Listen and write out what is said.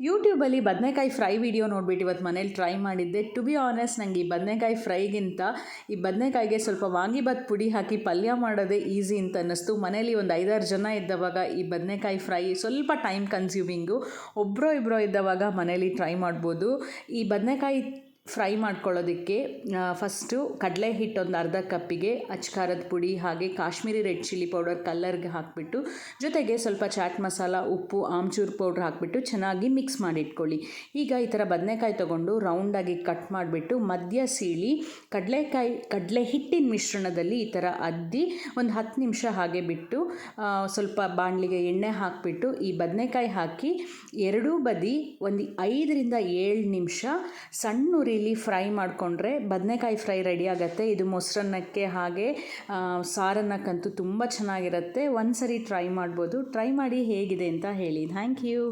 ಯೂಟ್ಯೂಬಲ್ಲಿ ಬದನೆಕಾಯಿ fry video ನೋಡಿಬಿಟ್ಟು ಇವತ್ತು ಮನೇಲಿ ಟ್ರೈ ಮಾಡಿದ್ದೆ. ಟು ಬಿ ಆನೆಸ್ಟ್ ನನಗೆ ಈ ಬದನೆಕಾಯಿ ಫ್ರೈಗಿಂತ ಈ ಬದನೆಕಾಯಿಗೆ ಸ್ವಲ್ಪ ವಾಂಗಿಬಾತ್ ಪುಡಿ ಹಾಕಿ ಪಲ್ಯ ಮಾಡೋದೇ ಈಸಿ ಅಂತ ಅನ್ನಿಸ್ತು. ಮನೇಲಿ ಒಂದು ಐದಾರು ಜನ ಇದ್ದವಾಗ ಈ ಬದನೆಕಾಯಿ ಫ್ರೈ ಸ್ವಲ್ಪ ಟೈಮ್ ಕನ್ಸ್ಯೂಮಿಂಗು ಒಬ್ಬರೋ ಇಬ್ಬರೋ ಇದ್ದವಾಗ ಮನೇಲಿ ಟ್ರೈ ಮಾಡ್ಬೋದು. ಈ ಬದನೆಕಾಯಿ ಫ್ರೈ ಮಾಡ್ಕೊಳ್ಳೋದಕ್ಕೆ ಫಸ್ಟು ಕಡಲೆ ಹಿಟ್ಟು ಒಂದು ಅರ್ಧ ಕಪ್ಪಿಗೆ ಅಚ್ಕಾರದ ಪುಡಿ ಹಾಗೆ ಕಾಶ್ಮೀರಿ ರೆಡ್ ಚಿಲ್ಲಿ ಪೌಡರ್ ಕಲ್ಲರ್ಗೆ ಹಾಕಿಬಿಟ್ಟು, ಜೊತೆಗೆ ಸ್ವಲ್ಪ ಚಾಟ್ ಮಸಾಲ, ಉಪ್ಪು, ಆಮ್ಚೂರ್ ಪೌಡ್ರ್ ಹಾಕಿಬಿಟ್ಟು ಚೆನ್ನಾಗಿ ಮಿಕ್ಸ್ ಮಾಡಿಟ್ಕೊಳ್ಳಿ. ಈಗ ಈ ಥರ ಬದನೆಕಾಯಿ ತೊಗೊಂಡು ರೌಂಡಾಗಿ ಕಟ್ ಮಾಡಿಬಿಟ್ಟು ಮಧ್ಯ ಸೀಳಿ ಕಡಲೆಕಾಯಿ, ಕಡಲೆ ಹಿಟ್ಟಿನ ಮಿಶ್ರಣದಲ್ಲಿ ಈ ಥರ ಅದ್ದಿ ಒಂದು ಹತ್ತು ನಿಮಿಷ ಹಾಗೆ ಬಿಟ್ಟು ಸ್ವಲ್ಪ ಬಾಣಲಿಗೆ ಎಣ್ಣೆ ಹಾಕಿಬಿಟ್ಟು ಈ ಬದನೆಕಾಯಿ ಹಾಕಿ ಎರಡೂ ಬದಿ ಒಂದು ಐದರಿಂದ ಏಳು ನಿಮಿಷ ಸಣ್ಣ ಉರಿಲಿ ಫ್ರೈ ಮಾಡಿಕೊಂಡ್ರೆ ಬದನೆಕಾಯಿ ಫ್ರೈ ರೆಡಿ ಆಗುತ್ತೆ. ಇದು ಮೊಸರನ್ನಕ್ಕೆ ಹಾಗೆ ಸಾರನ್ನಕ್ಕಂತೂ ತುಂಬ ಚೆನ್ನಾಗಿರುತ್ತೆ. ಒಂದು ಸರಿ ಟ್ರೈ ಮಾಡ್ಬೋದು. ಟ್ರೈ ಮಾಡಿ ಹೇಗಿದೆ ಅಂತ ಹೇಳಿ. Thank you.